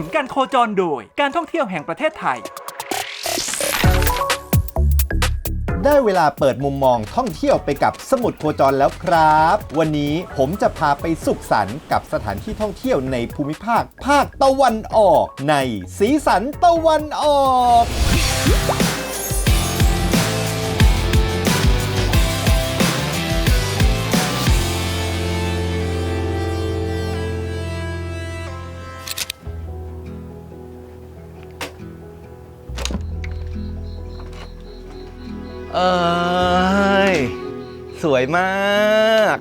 นุนการโคจรโดย การท่องเที่ยวแห่งประเทศไทย ได้เวลาเปิดมุมมองท่องเที่ยวไปกับสมุดโคจรแล้วครับ วันนี้ผมจะพาไปสุขสันต์กับสถานที่ท่องเที่ยวในภูมิภาคภาคตะวันออก ในสีสันตะวันออก เอ้ย สวยมาก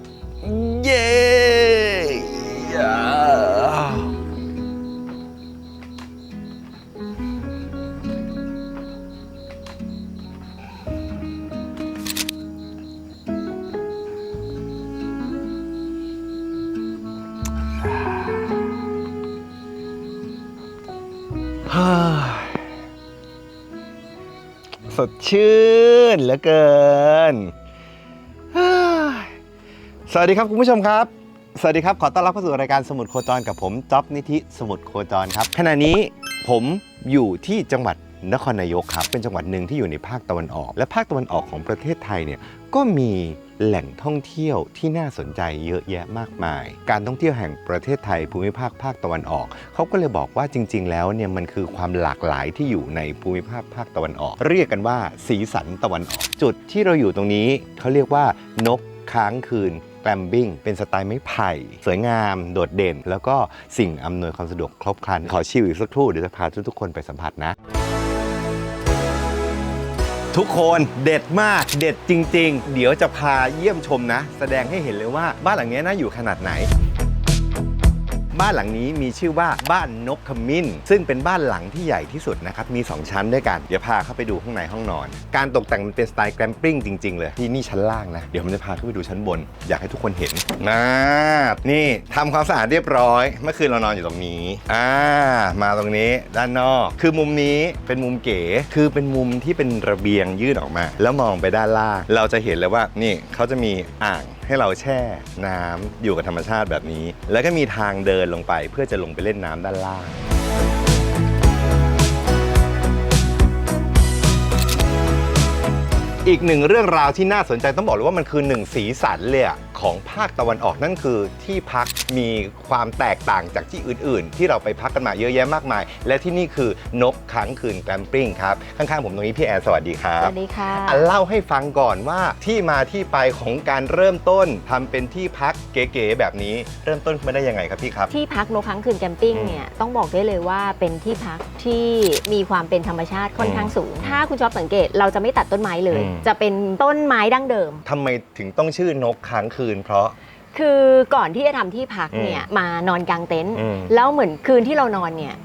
ชื่นเหลือเกิน สวัสดีครับคุณผู้ชมครับ สวัสดีครับขอต้อนรับเข้าสู่รายการสมุดโคจรกับผมจ๊อบนิธิสมุดโคจรครับ ขณะนี้ผมอยู่ที่จังหวัด นครนายกครับเป็นจังหวัดหนึ่งที่อยู่ในภาคตะวันออก และภาคตะวันออกของประเทศไทยเนี่ยก็มีแหล่งท่องเที่ยวที่น่าสนใจเยอะแยะมากมาย การท่องเที่ยวแห่งประเทศไทยภูมิภาคภาคตะวันออก เขาก็เลยบอกว่าจริง ๆ แล้วเนี่ยมันคือความหลากหลายที่อยู่ในภูมิภาคภาคตะวันออก เรียกกันว่าสีสันตะวันออก จุดที่เราอยู่ตรงนี้เขาเรียกว่านกค้างคืนแกลมบิ้งเป็นสไตล์ไม้ไผ่ สวยงาม โดดเด่น แล้วก็สิ่งอำนวยความสะดวกครบครัน ขอชิวอีกสักครู่เดี๋ยวจะพาทุกๆคนไปสัมผัสนะ ทุกคนเด็ดมากเด็ดจริง ๆ เดี๋ยวจะพาเยี่ยมชมนะ แสดงให้เห็นเลยว่าบ้านหลังนี้น่าอยู่ขนาดไหน บ้านหลังนี้มีชื่อว่าบ้านนกขมิ้น ซึ่งเป็นบ้านหลังที่ใหญ่ที่สุดนะครับ มี 2 ชั้นด้วยกัน เดี๋ยวพาเข้าไปดูข้างในห้องนอน การตกแต่งมันเป็นสไตล์แกรมปิ้งจริง ๆ เลย ที่นี่ชั้นล่างนะ เดี๋ยวมันจะพาขึ้นไปดูชั้นบน อยากให้ทุกคนเห็นนะนี่ทำความสะอาดเรียบร้อย เมื่อคืนเรานอนอยู่ตรงนี้อ่ามาตรงนี้ด้านนอก คือมุมนี้เป็นมุมเก๋คือเป็นมุมที่เป็นระเบียงยื่นออกมา แล้วมองไปด้านล่าง เราจะเห็นเลยว่านี่เขาจะมีอ่าง ให้เราแช่น้ำอยู่กับธรรมชาติแบบนี้ แล้วก็มีทางเดินลงไปเพื่อจะลงไปเล่นน้ำด้านล่าง อีกหนึ่งเรื่องราวที่น่าสนใจต้องบอกเลยว่ามันคือหนึ่งสีสันเลยอะของภาคตะวันออกนั่นคือที่พักมีความแตกต่างจากที่อื่น ๆ ที่เราไปพักกันมาเยอะแยะมากมาย และที่นี่คือนกค้างคืนแกรมปิ้งครับข้างๆผมตรงนี้พี่แอนสวัสดีครัสบวัสดีค่ะอะเล่าให้ฟังก่อนว่าที่มาที่ไปของการเริ่มต้นทำเป็นที่พักเก๋ๆแบบนี้เริ่มต้นขึ้นมาได้ยังไงครับพี่ครับ ที่พักนกค้างคืนแคมปิ้งอืมเนี่ยต้องบอกได้เลยว่าเป็นที่พักที่มีความเป็นธรรมชาติค่อนข้างสูง ถ้าคุณชอบสังเกตเราจะไม่ตัดต้นไม้เลย อืมจะเป็นต้นไม้ดั้งเดิม ทำไมถึงต้องชื่อนกค้างคืน เพราะ คือก่อนที่จะทำที่พักเนี่ยมานอนกลางเต็นท์อืม แล้วเหมือนคืนที่เรานอนเนี่ย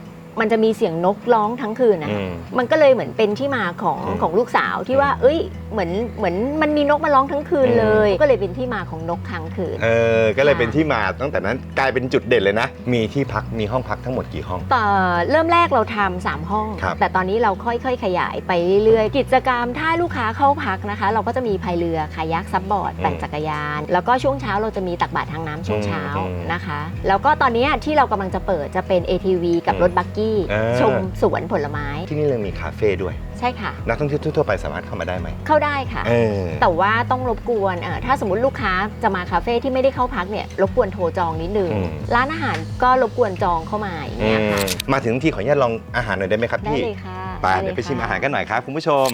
มันจะมีเสียงนกร้องทั้งคืนนะอืม มันก็เลยเหมือนเป็นที่มาของอืมของลูกสาวที่ว่า เอ้ย เหมือนเหมือนมันมีนกมาร้องทั้งคืนอืม เลย ก็เลยเป็นที่มาของนกค้างคืน เออ ก็เลยค่ะเป็นที่มาตั้งแต่นั้นกลายเป็นจุดเด่นเลยนะ มีที่พัก มีห้องพักทั้งหมดกี่ห้อง ต่อเริ่มแรกเราทำสามห้อง ครับแต่ตอนนี้เราค่อยๆ ขยายไปเรื่อยๆ กิจกรรมถ้าลูกค้าเข้าพักนะคะ เราก็จะมีพายเรือคายักซับบอร์ดอืมปั่นจักรยาน แล้วก็ช่วงเช้าเราจะมีตักบาตรทางน้ำช่วงเช้าอืมนะคะ แล้วก็ตอนนี้ที่เรากำลังจะเปิดจะเป็น ATV กับอืม รถบักกี้อ่า ชมสวนผลไม้ ที่นี่เลยมีคาเฟ่ด้วย ใช่ค่ะ นักท่องเที่ยวทั่วๆไปสามารถเข้ามาได้ไหมเข้าได้ค่ะ เออ แต่ว่าต้องรบกวนเอ่อถ้าสมมติลูกค้าจะมาคาเฟ่ที่ไม่ได้เข้าพักเนี่ยรบกวนโทรจองนิดนึงอืม ร้านอาหารก็รบกวนจองเข้ามาอย่างอืเงี้ยค่ะมมาถึงที่ขออนุญาตลองอาหารหน่อยได้ไหมครับได้พี่เลยค่ะไปด้ลเดี๋ยวไปชิมค่ะอาหารกันหน่อยครับคุณผู้ชม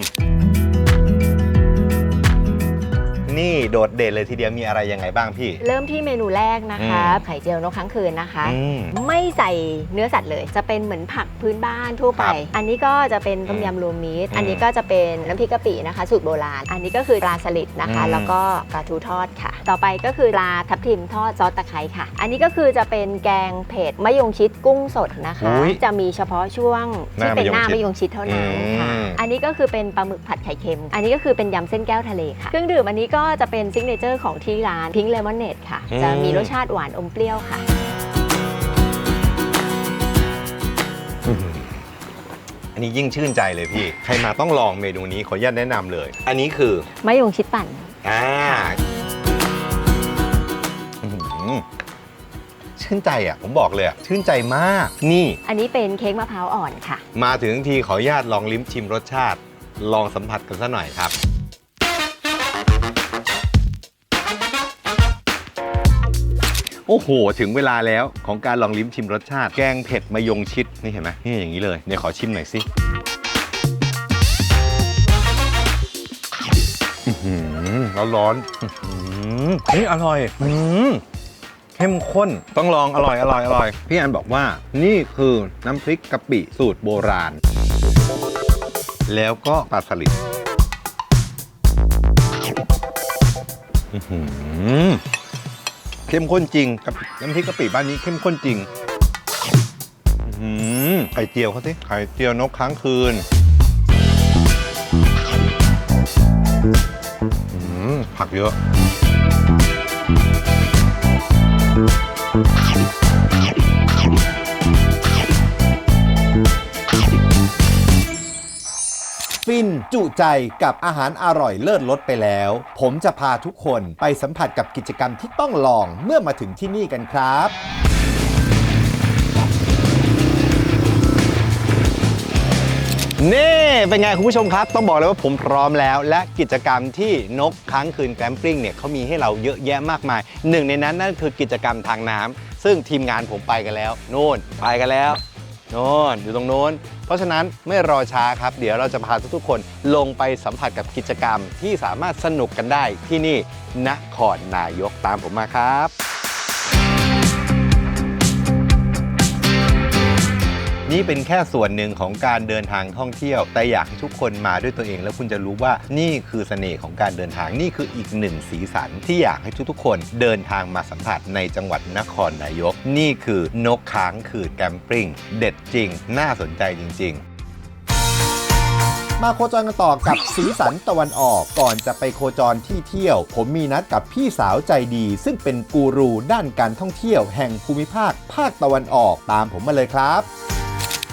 นี่โดดเด่นเลยทีเดียวมีอะไรยังไงบ้างพี่ เริ่มที่เมนูแรกนะคะอืมไข่เจียวนกค้างคืนนะคะ อืม ไม่ใส่เนื้อสัตว์เลย จะเป็นเหมือนผักพื้นบ้านทั่วไปครับอันนี้ก็จะเป็นต้มยำรวมมิตร อืมอันนี้ก็จะเป็นน้ำพริกกะปินะคะ สูตรโบราณ อันนี้ก็คือปลาสลิดนะคะ อืม แล้วก็ปลาทูทอดค่ะ ต่อไปก็คือปลาทับทิมทอดซอสตะไคร้ค่ะ อันนี้ก็คือจะเป็นแกงเผ็ดมะยงชิดกุ้งสดนะคะ อุ๊ยจะมีเฉพาะช่วงที่เป็นหน้าหน้ามมะยยงงชิชิดดเท่านั้นค่ะ อืม อันนี้ก็คือเป็นปลาหมึกผัดไข่เค็ม อันนี้ก็คือเป็นยำเส้นแก้วทะเลค่ะ เครื่องดื่มอันนี้ก็จะเป็นซิกเนเจอร์ของที่ร้านพิงเลมอนเนดค่ะอืมจะมีรสชาติหวานอมเปรี้ยวค่ะ อันนี้ยิ่งชื่นใจเลยพี่ ใครมาต้องลองเมนูนี้ขออนุญาตแนะนำเลย อันนี้คือมะยงชิดปั่น อ่าอื้อหือชื่ชื่นใจอะผมบอกเลยอะชื่นใจมากนี่ อันนี้เป็นเค้กมะพร้าวอ่อนค่ะ มาถึงทีขออนุญาตลองลิ้มชิมรสชาติ ลองสัมผัสกันซะหน่อยครับ โอ้โห ถึงเวลาแล้วของการลองลิ้มชิมรสชาติ แกงเผ็ดมะยงชิด นี่เห็นไหมนี่อย่างนี้เลยเนี่ยขอชิมหน่อยสิอือหือร้อนร้อนๆอื้อหือเฮ้ยอร่อยอืมเข้มข้น ต้องลองอร่อยอร่อยอร่อย พี่อันบอกว่า นี่คือน้ำพริกกะปิสูตรโบราณ แล้วก็ปลาสลิดอือหือ เข้มข้นจริงกับน้ำพริกกะปิบ้านนี้เข้มข้นจริงอื้อหือไข่เจียวเขาสิไข่เจียวนกค้างคืนอื้อหือผักเยอะ จุใจกับอาหารอร่อยเลิศรสไปแล้ว ผมจะพาทุกคนไปสัมผัสกับกิจกรรมที่ต้องลองเมื่อมาถึงที่นี่กันครับนี่เป็นไงคุณผู้ชมครับ ต้องบอกเลยว่าผมพร้อมแล้ว และกิจกรรมที่นกค้างคืนแกรมปิ้งเนี่ยเขามีให้เราเยอะแยะมากมาย หนึ่งในนั้นนั่นคือกิจกรรมทางน้ำซึ่งทีมงานผมไปกันแล้ว นู่นไปกันแล้ว โน่นอยู่ตรงโน้น เพราะฉะนั้นไม่รอช้าครับ เดี๋ยวเราจะพาทุกๆคนลงไปสัมผัสกับกิจกรรมที่สามารถสนุกกันได้ที่นี่นครนายกตามผมมาครับ นี่เป็นแค่ส่วนหนึ่งของการเดินทางท่องเที่ยว แต่อยากให้ทุกคนมาด้วยตัวเอง แล้วคุณจะรู้ว่านี่คือเสน่ห์ของการเดินทางนี่คืออีกหนึ่งสีสันที่อยากให้ทุกๆ คนเดินทางมาสัมผัสในจังหวัดนครนายก นี่คือนกค้างคือแกมปิ้งเด็ดจริง น่าสนใจจริง ๆ มาโคจรกันต่อกับสีสันตะวันออกก่อนจะไปโคจรที่เที่ยว ผมมีนัดกับพี่สาวใจดี ซึ่งเป็นกูรูด้านการท่องเที่ยวแห่งภูมิภาคภาคตะวันออกตามผมมาเลยครับ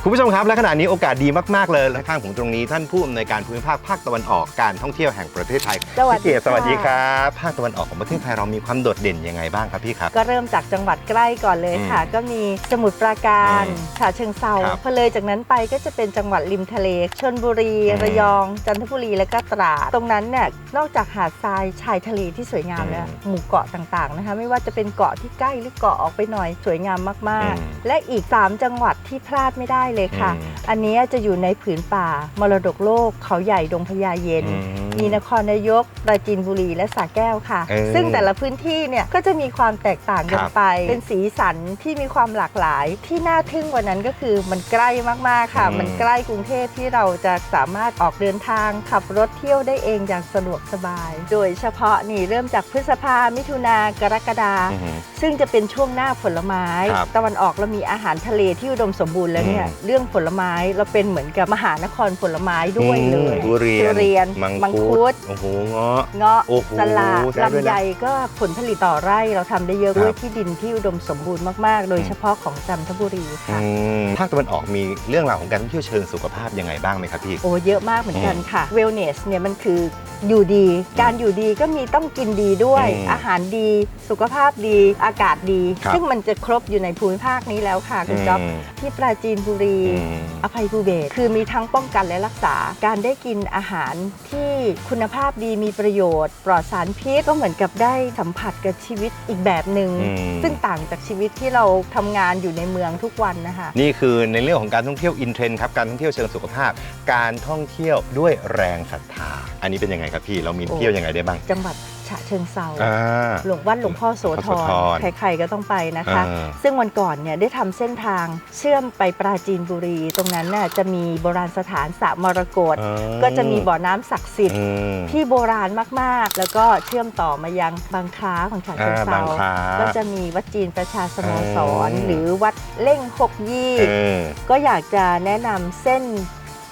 คุณผู้ชมครับและขณะนี้โอกาสดีมาก ๆ เลยและข้างผมตรงนี้ท่านผู้อำนวยการภูมิภาคภาคตะวันออกการท่องเที่ยวแห่งประเทศไทยสวัสดีพี่เกศสวัสดีค่ะ ครับภาคตะวันออกของประเทศไทยเรามีความโดดเด่นยังไงบ้างครับพี่ครับ ก็เริ่มจากจังหวัดใกล้ก่อนเลยค่ะ ก็มีสมุทรปราการอืมฉะเชิงเซาครับพอเลยจากนั้นไปก็จะเป็นจังหวัดริมทะเลชนบุรี อืมระยอง จันทบุรีและก็ตราดตรงนั้นเนี่ยนอกจากหาดทรายชายทะเลที่สวยงามแล้วอืมหมู่เกาะต่างๆนะคะ ไม่ว่าจะเป็นเกาะที่ใกล้หรือเกาะออกไปหน่อยสวยงามมากอืม ๆ และอีก 3 จังหวัดที่พลาดไม่ได้เลยค่ะ อืมอันนี้จะอยู่ในผืนป่า มรดกโลกเขาใหญ่ดงพญาเย็น อืมมีนครนายกปราจีนบุรีและสระแก้วค่ะ เออซึ่งแต่ละพื้นที่เนี่ยก็จะมีความแตกต่างกันครับ ไป เป็นสีสันที่มีความหลากหลาย ที่น่าทึ่งกว่านั้นก็คือมันใกล้มากๆค่ะอืมมันใกล้กรุงเทพที่เราจะสามารถออกเดินทาง ขับรถเที่ยวได้เองอย่างสะดวกสบาย โดยเฉพาะนี่เริ่มจากพฤษภา มิถุนากรกฎา อืมซึ่งจะเป็นช่วงหน้าผลไม้ ครับตะวันออกเรามีอาหารทะเลที่อุดมสมบูรณ์แล้วเนี่ย อืมเรื่องผลไม้เราเป็นเหมือนกับมหานครผลไม้ด้วยเลยทุเรียนทุเรียนมังมังคุคุดดโอ้โหเงาะเงาะโอ้โหสละใช่ด้วยนะลำไยก็ผลผลิตต่อไร่เราทำได้เยอะครับด้วยที่ดินที่อุดมสมบูรณ์มากๆ โดยเฉพาะของจันทบุรีค่ะอืมภาคตะวันออกมีเรื่องราวของการท่องเที่ยวเชิงสุขภาพยังไงบ้างไหมครับพี่โอ้เยอะมากเหมือนกันค่ะ wellness เนี่ยมันคือ อยู่ดี การอยู่ดีก็มีต้องกินดีด้วย อืมอาหารดีสุขภาพดีอากาศดี ครับซึ่งมันจะครบอยู่ในภูมิภาคนี้แล้วค่ะคุณจ๊อบอืม ที่ปราจีนบุรี อืม อภัยภูเบศรคือมีทั้งป้องกันและรักษาการได้กินอาหารที่คุณภาพดีมีประโยชน์ ปลอดสารพิษก็เหมือนกับได้สัมผัสกับชีวิตอีกแบบหนึง่งอืม ซึ่งต่างจากชีวิตที่เราทำงานอยู่ในเมืองทุกวันนะคะ นี่คือในเรื่องของการท่องเที่ยวอินเทรนด์ครับ การท่องเที่ยวเชิงสุขภาพ การท่องเที่ยวด้วยแรงศรัทธา อันนี้เป็นยังไงครับพี่เรามีโอ้เที่ยวยังไงได้บ้าง จังหวัดฉะเชิงเซาอ่า หลวงวัดหลวงพ่อโสธพ่อโสธรรใครๆก็ต้องไปนะคะ อ่า ซึ่งวันก่อนเนี่ยได้ทำเส้นทางเชื่อมไปปราจีนบุรี ตรงนั้นน่ะจะมีโบราณสถานสระมรกต อ่าก็จะมีบ่อน้ำศักดิ์สิทธิ์ อืม ที่โบราณมากๆ แล้วก็เชื่อมต่อมายังบางคล้าของฉะเชิงอ่าเซาบางคล้าก็จะมีวัดจีนประชาสโมสร อืม หรือวัดเล่งหกยี่ เออ ก็อยากจะแนะนำเส้น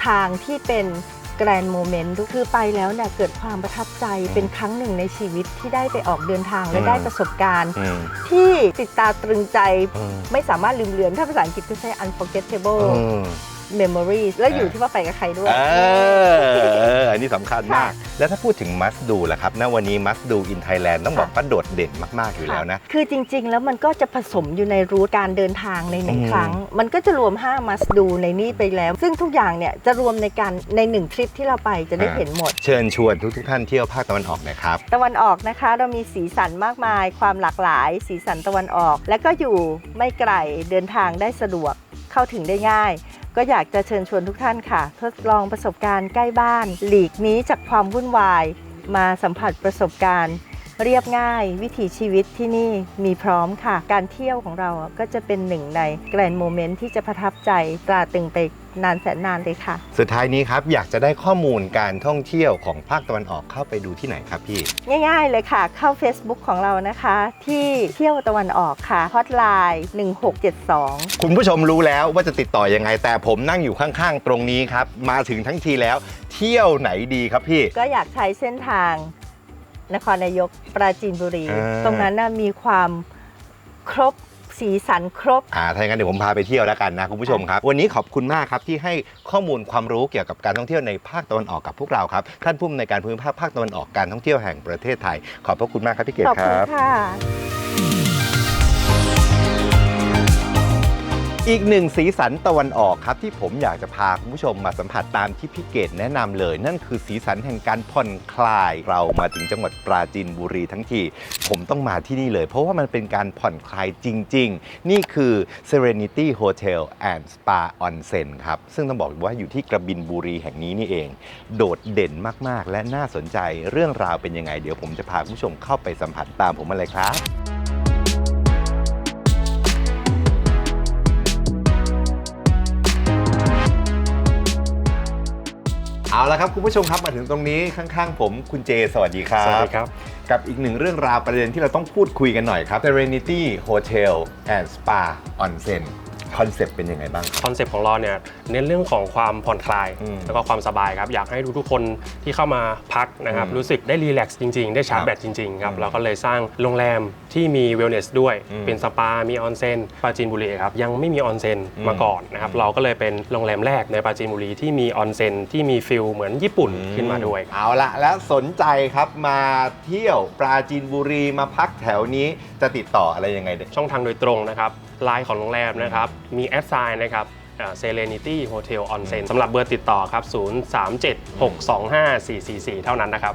ทางที่เป็น แกรนโมเมนต์คือไปแล้วเนี่ยเกิดความประทับใจเป็นครั้งหนึ่งในชีวิตที่ได้ไปออกเดินทางและอืมได้ประสบการณ์อืมที่ติดตาตรึงใจอืมไม่สามารถลืมเลือนถ้าภาษาอังกฤษก็ใช้ unforgettable อืม memories แล้วอยู่ที่ว่าไปกับใครด้วยเออเอออันนี้สำคัญมาก แล้วถ้าพูดถึง must do ล่ะครับณวันนี้ must do in Thailand ต้องบอกว่าโดดเด่นมาก ๆ อยู่แล้วนะ คือจริงๆ แล้วมันก็จะผสมอยู่ในรูทการเดินทางในหนึ่งอืมครั้ง มันก็จะรวม5 must do ในนี่ไปแล้ว ซึ่งทุกอย่างเนี่ยจะรวมในการในหนึ่งทริปที่เราไปจะได้เห็นหมด เชิญชวนทุกๆท่านเที่ยวภาคตะวันออกหนะครับ ตะวันออกนะคะ เรามีสีสันมากมาย ความหลากหลาย สีสันตะวันออก และก็อยู่ไม่ไกลเดินทางได้สะดวกเข้าถึงได้ง่าย ก็อยากจะเชิญชวนทุกท่านค่ะ ทดลองประสบการณ์ใกล้บ้าน หลีกหนี้จากความวุ่นวาย มาสัมผัสประสบการณ์ เรียบง่ายวิถีชีวิตที่นี่มีพร้อมค่ะ การเที่ยวของเราก็จะเป็นหนึ่งในแกรนโมเมนต์ที่จะประทับใจตราตรึงไปนานแสนนานเลยค่ะ สุดท้ายนี้ครับ อยากจะได้ข้อมูลการท่องเที่ยวของภาคตะวันออกเข้าไปดูที่ไหนครับพี่ ง่ายๆเลยค่ะ เข้า Facebook ของเรานะคะ ที่เที่ยวตะวันออกค่ะฮอตไลน์1672 คุณผู้ชมรู้แล้วว่าจะติดต่อยังไง แต่ผมนั่งอยู่ข้างๆ ตรงนี้ครับ มาถึงทั้งทีแล้ว เที่ยวไหนดีครับพี่ ก็อยากใช้เส้นทาง นครนายกปราจีนบุรี อ่า ตรงนั้นน่ะมีความครบสีสันครบ อ่าถ้าอย่างนั้นเดี๋ยวผมพาไปเที่ยวแล้วกันนะคุณผู้ชมครับ วันนี้ขอบคุณมากครับที่ให้ข้อมูลความรู้เกี่ยวกับการท่องเที่ยวในภาคตะวันออกกับพวกเราครับ ท่านผู้อำนวยการภูมิภาคภาคตะวันออกการท่องเที่ยวแห่งประเทศไทย ขอบพระคุณมากครับพี่เกศขอบคคุณรับ ค่ะ อีกหนึ่งสีสันตะวันออกครับที่ผมอยากจะพาคุณผู้ชมมาสัมผัสตามที่พี่เกดแนะนำเลย นั่นคือสีสันแห่งการผ่อนคลาย เรามาถึงจังหวัดปราจีนบุรีทั้งที ผมต้องมาที่นี่เลย เพราะว่ามันเป็นการผ่อนคลายจริง ๆ นี่คือ Serenity Hotel and Spa Onsen ครับ ซึ่งต้องบอกว่าอยู่ที่กระบินบุรีแห่งนี้นี่เอง โดดเด่นมากๆ และน่าสนใจเรื่องราวเป็นยังไง เดี๋ยวผมจะพาคุณผู้ชมเข้าไปสัมผัสตามผมมาเลยครับ เอาละครับคุณผู้ชมครับมาถึงตรงนี้ข้างๆ ผมคุณเจ สวัสดีครับสวัสดีครับ กับอีกหนึ่งเรื่องราวประเด็นที่เราต้องพูดคุยกันหน่อยครับ Serenity Hotel and Spa Onsen คอนเซปต์เป็นยังไงบ้างครับคอนเซปต์ของเราเนี่ยเน้นเรื่องของความผ่อนคลาย อืมแล้วก็ความสบายครับ อยากให้ทุกๆคนที่เข้ามาพักนะครับ อืมรู้สึกได้รีแลกซ์จริงๆ ได้ชาร์จแบตจริงๆครับ อืมเราก็เลยสร้างโรงแรมที่มีเวลเนสด้วย อืมเป็นสปา มีออนเซ็นปราจีนบุรีครับ ยังไม่มีออนเซ็นอืมมาก่อนนะครับอืมเราก็เลยเป็นโรงแรมแรกในปราจีนบุรีที่มีออนเซ็นที่มีฟิลเหมือนญี่ปุ่นขึ้นมาด้วย เอาละแล้วสนใจครับมาเที่ยวปราจีนบุรีมาพักแถวนี้จะติดต่ออะไรยังไงเด็ก ช่องทางโดยตรงนะครับไลน์ของโรงแรมนะครับ มีแอดไซน์นะครับเซเลนิตี้โฮเทลออนเซ็นสำหรับเบอร์ติดต่อครับ 0376254444เท่านั้นนะครับ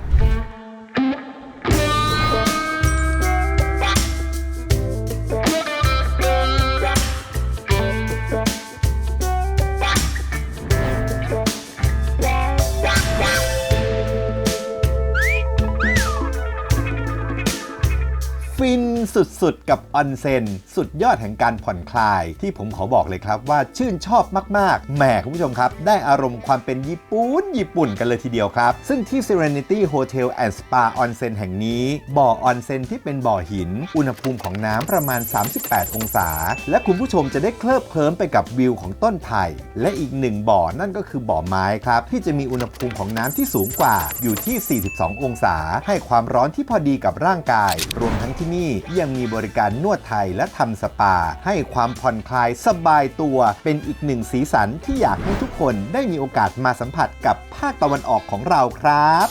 สุดๆ กับออนเซ็นสุดยอดแห่งการผ่อนคลาย ที่ผมขอบอกเลยครับว่าชื่นชอบมากๆแหมคุณผู้ชมครับ ได้อารมณ์ความเป็นญี่ปุ่นญี่ปุ่นกันเลยทีเดียวครับ ซึ่งที่ Serenity Hotel and Spa Onsen แห่งนี้ บ่อออนเซ็นที่เป็นบ่อหิน อุณหภูมิของน้ำประมาณ 38 องศา และคุณผู้ชมจะได้เคลิบเคลิ้มไปกับวิวของต้นไผ่และอีกหนึ่งบ่อนั่นก็คือบ่อไม้ครับที่จะมีอุณหภูมิของน้ำที่สูงกว่าอยู่ที่ 42 องศา ให้ความร้อนที่พอดีกับร่างกาย รวมทั้งที่นี่ยังมีบริการนวดไทยและทำสปา ให้ความผ่อนคลายสบายตัว เป็นอีกหนึ่งสีสันที่อยากให้ทุกคนได้มีโอกาสมาสัมผัสกับภาคตะวันออกของเราครับ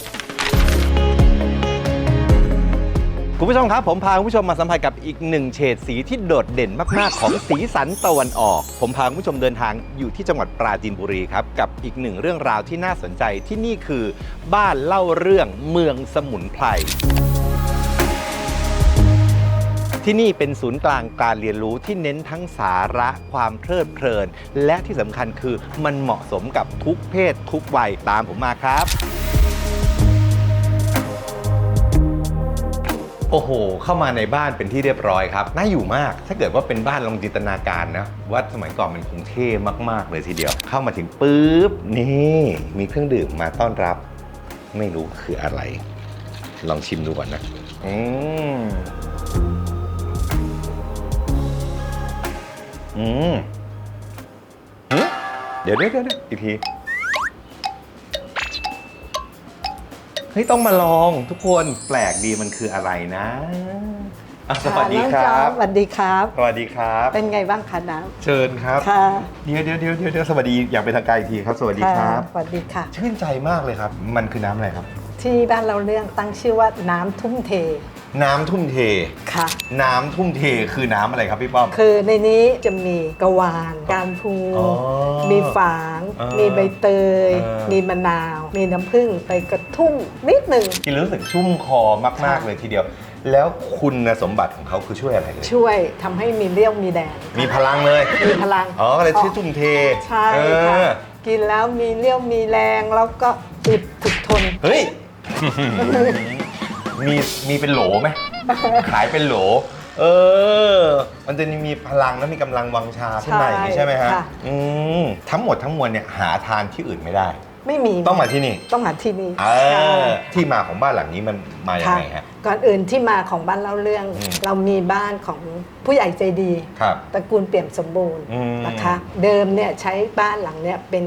คุณผู้ชมครับ ผมพาคุณผู้ชมมาสัมผัสกับอีกหนึ่งเฉดสีที่โดดเด่นมากๆ ของสีสันตะวันออก ผมพาคุณผู้ชมเดินทางอยู่ที่จังหวัดปราจีนบุรีครับ กับอีกหนึ่งเรื่องราวที่น่าสนใจที่นี่คือ บ้านเล่าเรื่องเมืองสมุนไพร ที่นี่เป็นศูนย์กลางการเรียนรู้ที่เน้นทั้งสาระความเพลิดเพลิน และที่สำคัญคือมันเหมาะสมกับทุกเพศทุกวัยตามผมมาครับ โอ้โห เข้ามาในบ้านเป็นที่เรียบร้อยครับ น่าอยู่มาก ถ้าเกิดว่าเป็นบ้านลองจินตนาการนะว่าสมัยก่อนมันคงเท่มาก ๆ เลยทีเดียว เข้ามาถึงปุ๊บ นี่มีเครื่องดื่มมาต้อนรับ ไม่รู้คืออะไร ลองชิมดูก่อนนะ อืม อืมหึเดี๋ยวเดี๋ยวเดี๋ยวเดี๋ยวอีกที เฮ้ย ต้องมาลองทุกคนแปลกดีมันคืออะไรนะอะสวัสดีครับสวัสดีครับ สวัสดีครับ เป็นไงบ้างคะน้เชิญครับำค่ะเดี๋ยวเดี๋ยวเดี๋ยวเดี๋ยวสวัสดีอย่างเป็นทางการอีกทีครับ สวัสดีครับสวัสดีค่ะ ชื่นใจมากเลยครับ มันคือน้ำอะไรครับ ที่บ้านเราเรื่องตั้งชื่อว่าน้ำทุ่มเทน้ำทุ่มเท ค่ะ น้ำทุ่มเทคือน้ำอะไรครับพี่ป้อม คือในนี้จะมีกระวาน การพูอ๋อมีฝาง เออมีใบเตย เออ มีมะนาว มีน้ำผึ้งไปกระทุ่มนิดหนึ่ง กินแล้วรู้สึกชุ่มคอมากค่ะๆเลยทีเดียว แล้วคุณสมบัติของเขาคือช่วยอะไรเลย ช่วยทำให้มีเรี่ยวมีแรงมีพลังเลย มีพลังอ๋อก็เลยชื่อทุ่มเทใช่เอค่ะอกินแล้วมีเรี่ยวมีแรงแล้วก็อึดถึกทน เฮ้ย มีมีเป็นโหลไหมขายเป็นโหล เออ มันจะมีพลังและมีกำลังวังชาขึ้นมาอย่างนี้ใช่ใช่ไหมฮะค่ะ อืมทั้งหมดทั้งมวลเนี่ยหาทานที่อื่นไม่ได้ ไม่มีต้องมาที่นี่ต้องมาที่นี่เออที่มาของบ้านหลังนี้มันมาอย่างค่ะไรฮะ ก่อนอื่นที่มาของบ้านเล่าเรื่อง อืม เรามีบ้านของผู้ใหญ่ใจดี ครับ ตระกูลเปี่ยมสมบูรณ์อืมนะคะ เดิมเนี่ยใช้บ้านหลังเนี่ยเป็น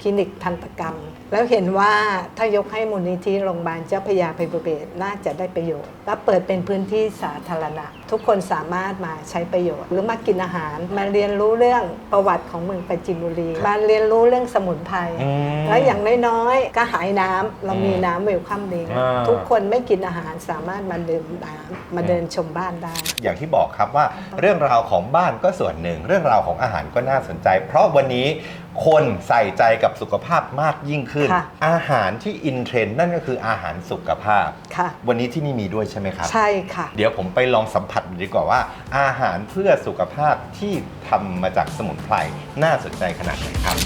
คลินิกทันตกรรม แล้วเห็นว่าถ้ายกให้มูลนิธิโรงพยาบาลเจ้าพระยาภัยบุเบศรน่าจะได้ประโยชน์ และเปิดเป็นพื้นที่สาธารณะ ทุกคนสามารถมาใช้ประโยชน์ หรือมากินอาหาร มาเรียนรู้เรื่องประวัติของเมืองปราจินบุรีมาเรียนรู้เรื่องสมุนไพรอืมแล้วอย่างน้อยๆก็หายน้ำเรามีน้ำเวลคัมดิงอ่าทุกคนไม่กินอาหารสามารถมาดื่มน้ำมาเดินชมบ้านได้ อย่างที่บอกครับว่าเรื่องราวของบ้านก็ส่วนหนึ่ง เรื่องราวของอาหารก็น่าสนใจ เพราะวันนี้ คนใส่ใจกับสุขภาพมากยิ่งขึ้น ค่ะอาหารที่อินเทรนด์นั่นก็คืออาหารสุขภาพ ค่ะ วันนี้ที่นี่มีด้วยใช่ไหมครับ ใช่ค่ะ เดี๋ยวผมไปลองสัมผัสดูดีกว่าว่า อาหารเพื่อสุขภาพที่ทำมาจากสมุนไพรน่าสนใจขนาดไหนครับ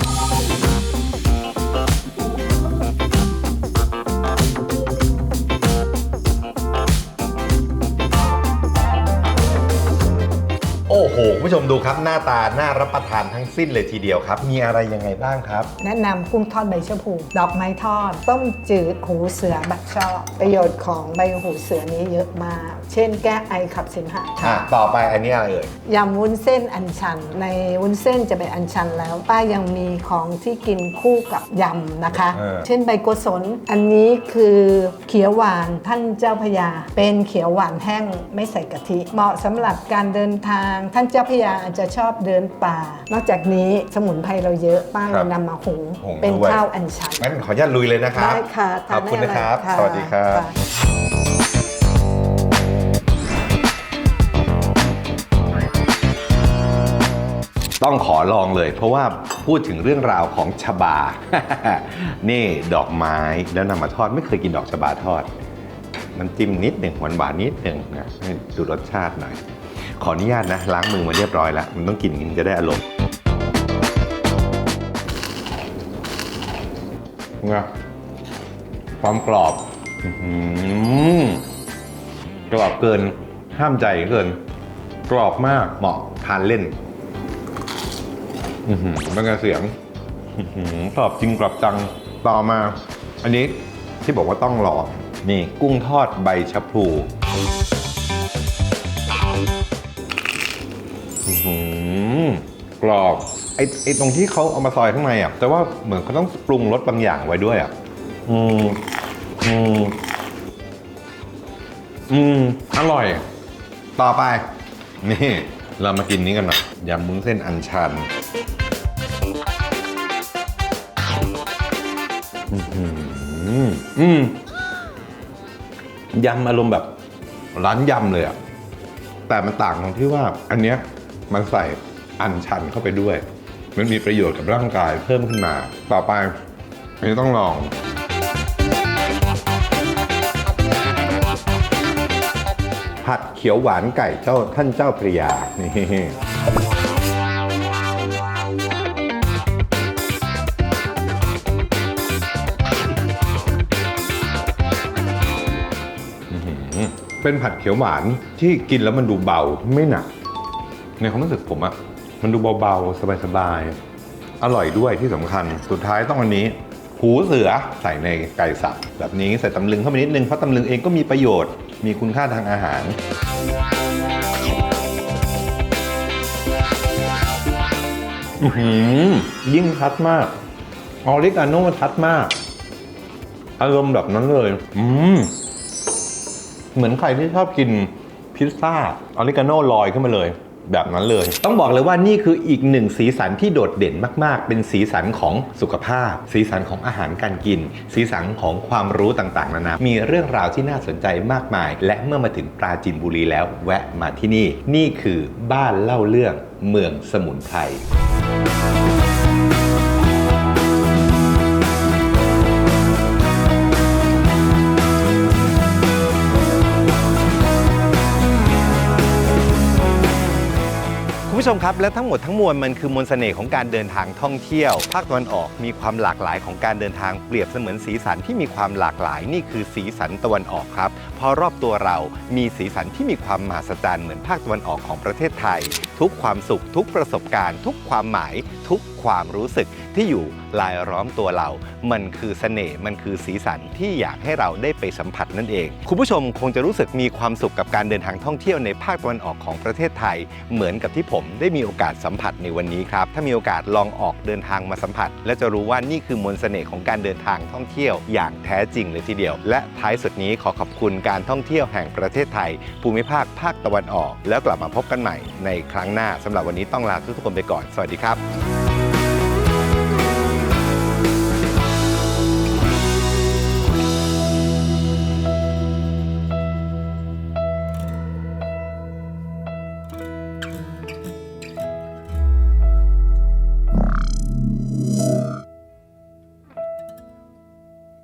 โอ้โหคุณผู้ชมดูครับหน้าตาน่ารับประทานทั้งสิ้นเลยทีเดียวครับ มีอะไรยังไงบ้างครับ แนะนำกุ้งทอดใบชะพู ดอกไม้ทอด ต้มจืดหูเสือบักชอบประโยชน์ของใบหูเสือนี้เยอะมาก เช่นแก้ไอขับเสมหะอะต่อไปอันนี้อะไรเอ่ย ยำวุ้นเส้นอันชัน ในวุ้นเส้นจะเป็นอันชันแล้ว ป้ายังมีของที่กินคู่กับยำนะคะ เออ เช่นใบโกศลอันนี้คือเขียวหวานท่านเจ้าพระยา เป็นเขียวหวานแห้งไม่ใส่กะทิ เหมาะสำหรับการเดินทางท่านเจ้าพระยาอาจจะชอบเดินป่า นอกจากนี้สมุนไพรเราเยอะป้าเลยนำมาหุงหุงเป็นด้วย ข้าวอันชันงั้นขออนุญาตลุยเลยนะครับ ได้ค่ะขอบคุณทานได้นะครับ เลยค่ะสวัสดีครับค่ะต้องขอลองเลย เพราะว่าพูดถึงเรื่องราวของชบา นี่ดอกไม้แล้วนำมาทอดไม่เคยกินดอกชบาทอด น้ำจิ้มนิดหนึ่งหวานหวานๆนิดหนึ่งนะให้ดูรสชาติหน่อย ขออนุญาตนะ ล้างมือมาเรียบร้อยแล้ว มันต้องกินถึงจะได้อารมณ์นะความกรอบกรอบเกิน ห้ามใจเกิน กรอบมากเหมาะทานเล่นเป็นไงเสียงกรอบจริงกรอบจังต่อมา อันนี้ที่บอกว่าต้องรอนี่ กุ้งทอดใบชะพลู กรอบไอ้ไอ้ตรงที่เขาเอามาซอยข้างในอะแต่ว่าเหมือนเขาต้องปรุงรสบางอย่างไว้ด้วยอะอืมอืมอืมอร่อย ต่อไป นี่ เรามากินนี้กันหน่อยยำมุ้นเส้นอันชันอื้อหืออืมยำอารมณ์แบบร้านยำเลยอะแต่มันต่างตรงที่ว่า อันเนี้ยมันใส่ อันชันเข้าไปด้วย มันมีประโยชน์กับร่างกายเพิ่มขึ้นมา ต่อไปอันนี้ต้องลองผัดเขียวหวานไก่เจ้าท่านเจ้าพระยา นี่เป็นผัดเขียวหวานที่กินแล้วมันดูเบาไม่หนัก ในความรู้สึกผมอะ มันดูเบาๆ สบายๆ อร่อยด้วยที่สำคัญ สุดท้ายต้องอันนี้ หูเสือใส่ในไก่สับแบบนี้ใส่ตำลึงเข้าไปนิดนึง เพราะตำลึงเองก็มีประโยชน์ มีคุณค่าทางอาหารอือหือยิ่งชัดมาก ออริกาโน่ชัดมาก อารมณ์แบบนั้นเลย อืม เหมือนใครที่ชอบกินพพิซซ่า ออริกาโน่ลอยขึ้นมาเลย แบบนั้นเลย ต้องบอกเลยว่านี่คืออีกหนึ่งสีสันที่โดดเด่นมาก ๆ เป็นสีสันของสุขภาพ สีสันของอาหารการกิน สีสันของความรู้ต่างๆนานา มีเรื่องราวที่น่าสนใจมากมาย และเมื่อมาถึงปราจีนบุรีแล้วแวะมาที่นี่ นี่คือบ้านเล่าเรื่องเมืองสมุนไพร ผู้ชมครับ และทั้งหมดทั้งมวลมันคือมนสเสน่ห์ของการเดินทางท่องเที่ยว ภาคตะวันออกมีความหลากหลายของการเดินทางเปรียบเสมือนสีสันที่มีความหลากหลาย นี่คือสีสันตะวันออกครับเพราะรอบตัวเรามีสีสันที่มีความมหัศจรรย์เหมือนภาคตะวันออกของประเทศไทย ทุกความสุข ทุกประสบการณ์ ทุกความหมาย ทุกความรู้สึกที่อยู่ลายล้อมตัวเรา มันคือเสน่ห์มันคือสีสันที่อยากให้เราได้ไปสัมผัสนั่นเอง คุณผู้ชมคงจะรู้สึกมีความสุขกับการเดินทางท่องเที่ยวในภาคตะวันออกของประเทศไทย เหมือนกับที่ผมได้มีโอกาสสัมผัสในวันนี้ครับ ถ้ามีโอกาสลองออกเดินทางมาสัมผัส และจะรู้ว่านี่คือมนต์เสน่ห์ของการเดินทางท่องเที่ยวอย่างแท้จริงเลยทีเดียว และท้ายสุดนี้ขอขอบคุณการท่องเที่ยวแห่งประเทศไทย ภูมิภาคภาคตะวันออก แล้วกลับมาพบกันใหม่ในครั้งหน้าสำหรับวันนี้ต้องลาทุกๆคนไปก่อน สวัสดีครับ